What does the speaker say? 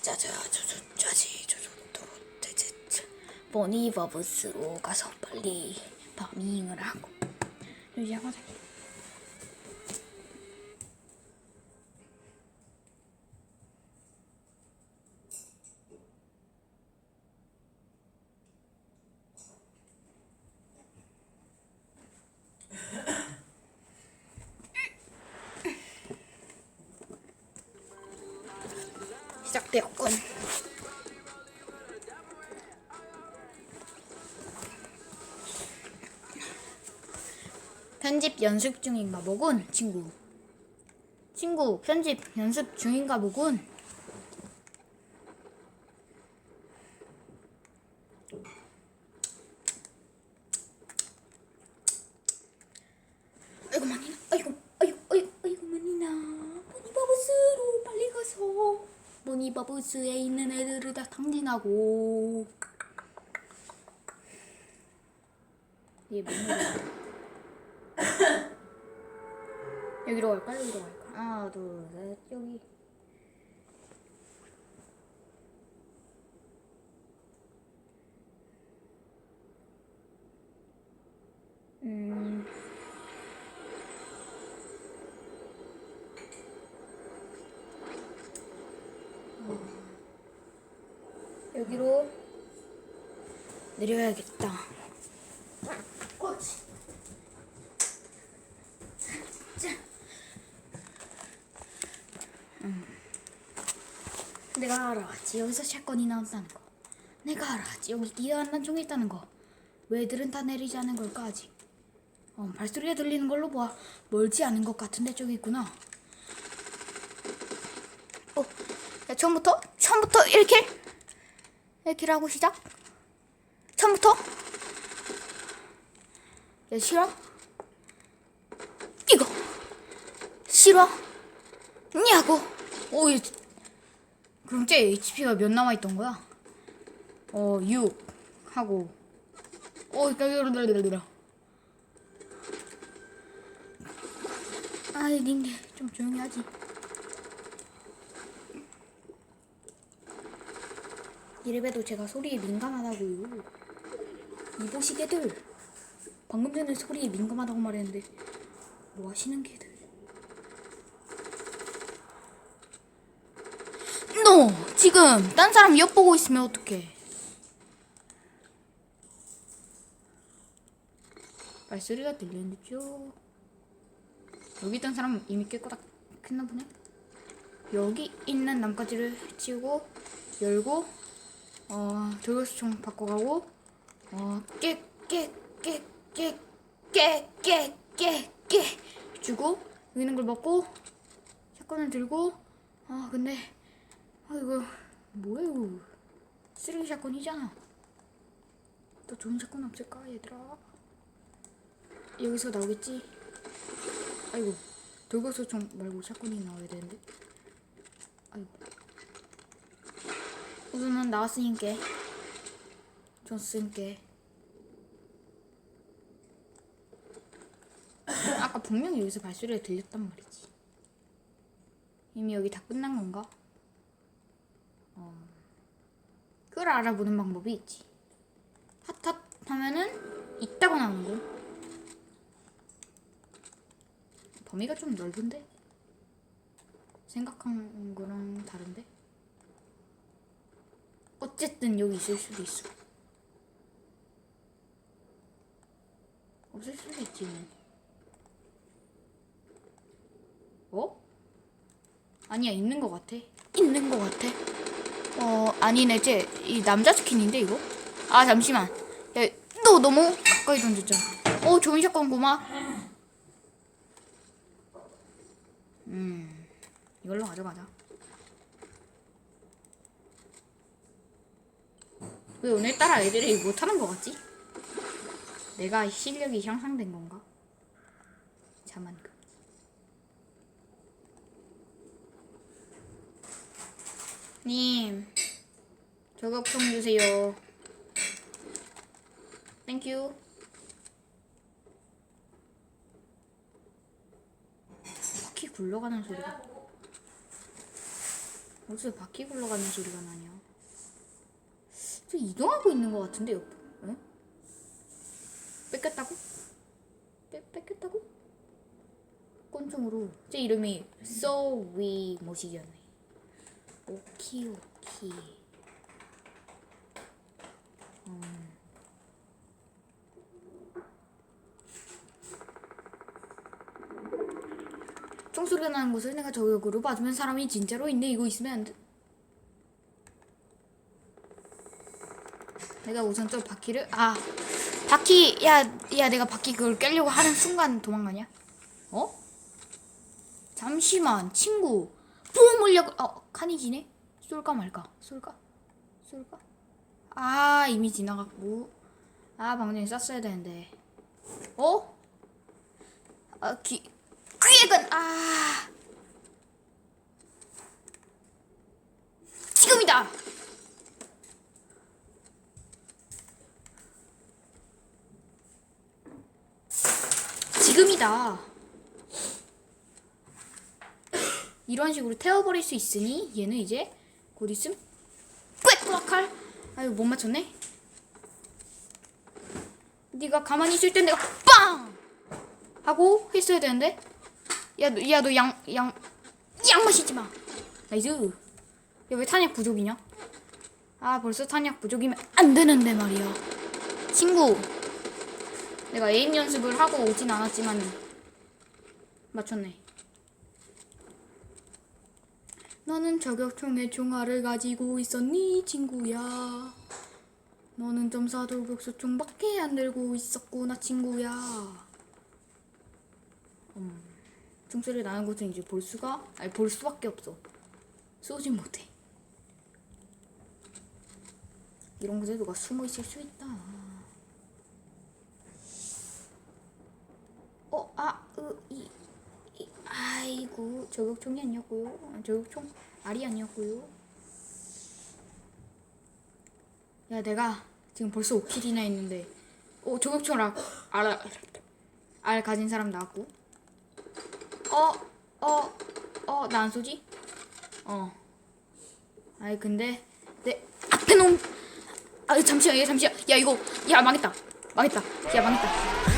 짜자 저저 짜지 저저 또 대체 버니버브스로 가서 빨리 파밍을 하고 유지하자. 시작되었군. 편집 연습 중인가 보군, 친구. 친구, 편집 연습 중인가 보군. 아이고 만이나, 아이고, 아이고, 아이고, 아이고 만이나. 보니바브스로 빨리 가서 보니바브스에 있는 애들을 다 탕진하고. 얘 뭐냐? 여기로 갈까? 여기로 갈까? 하나, 둘, 셋, 여기. 여기로 내려야겠다. 음. 내가 알아왔지 여기서 샷건이 나온다는 거. 내가 알아왔지 여기 기어한단 총이 있다는 거. 왜 애들은 다 내리지 않은 걸까 아직? 어, 발소리가 들리는 걸로 봐 멀지 않은 것 같은데 저기 있구나. 어, 야, 처음부터 처음부터 1킬 1킬 하고 시작. 처음부터. 야 싫어? 이거 싫어? 냐고. 오, 얘 그럼 쟤 HP가 몇 남아 있던 거야? 어, 6 하고. 어, 까르르르르르. 아이, 님들 좀 조용히 하지. 이래봬도 제가 소리에 민감하다고요. 이보시게들. 방금 전에 소리에 민감하다고 말했는데 뭐 하시는 게들? 너 지금 딴 사람 엿보고 있으면 어떡해? 발소리가 들리는데죠? 여기 있던 사람 이미 깨꼬닥 했나 보네? 여기 있는 나뭇가지를 치우고 열고 어 돌격수총 바꿔가고 어 깨깨깨깨깨깨깨깨. 주고 여기 있는 걸 먹고 샷건을 들고 아 근데 아 이거 뭐야 이거. 쓰레기 샷건이잖아. 또 좋은 샷건 없을까 얘들아? 여기서 나오겠지? 아이고 돌격수총 말고 샷건이 나와야 되는데. 아이고 우선은 나왔으니까 줬으니까 아까 분명히 여기서 발소리가 들렸단 말이지 이미 여기 다 끝난 건가? 어. 그걸 알아보는 방법이 있지 핫핫 하면은 있다고 나오는 거 범위가 좀 넓은데? 생각한 거랑 다른데? 어쨌든 여기 있을 수도 있어. 없을 수도 있지. 어? 아니야 있는 것 같아. 있는 것 같아. 어 아니네 쟤 이 남자 스킨인데 이거? 아 잠시만. 야 너 너무 가까이 던졌잖아. 어 좋은 샷건 고마. 음 이걸로 가져가자. 왜 오늘따라 애들이 못하는 것 같지? 내가 실력이 향상된 건가? 자만금. 님, 저격 좀 주세요. 땡큐. 바퀴 굴러가는 소리가. 어디서 바퀴 굴러가는 소리가 나냐? 저 이동하고 있는 것 같은데 옆. 응? 뺏겼다고? 뺏 뺏겼다고? 꼰충으로. 제 이름이 소위 뭐시였네. 오키 오키. 총소리가 나는 곳을 내가 저격으로 봐주면 사람이 진짜로 있네 이거 있으면 안 돼. 내가 우선 저 바퀴를 아 바퀴 야야 내가 바퀴 그걸 깨려고 하는 순간 도망가냐? 어? 잠시만 친구 뿜 물려 어 칸이지네 쏠까 말까 쏠까 쏠까 아 이미 지나갔고 아 방금 전에 쐈어야 되는데 어? 아귀 귀에건 아 지금이다. 지금이다. 이런 식으로 태워버릴 수 있으니 얘는 이제 곧 있음. 꽥꽥할. 아유 못 맞췄네. 네가 가만히 있을 땐 내가 빵! 하고 했어야 되는데. 야너 야너 양 양 양 마시지 마. 나이스. 야왜 탄약 부족이냐? 아 벌써 탄약 부족이면 안 되는데 말이야. 친구 내가 에임 연습을 하고 오진 않았지만 맞췄네. 너는 저격총의 총알을 가지고 있었니 친구야? 너는 점사 돌격소총밖에 안 들고 있었구나 친구야. 총소리 나는 곳은 이제 볼 수가 아니 볼 수밖에 없어. 쏘진 못해. 이런 곳에 누가 숨어 있을 수 있다 어아으이 이, 아이고 저격총이 아니었고요 아, 저격총 알이 아니었고요 야 내가 지금 벌써 5킬이나 했는데 어 저격총 알, 알, 알 가진 사람 나왔고 어, 어, 어, 나 안 쏘지? 어. 아이, 근데, 내 앞에 놈. 아, 잠시만, 얘 잠시만. 야, 이거, 야, 망했다. 망했다. 야, 망했다.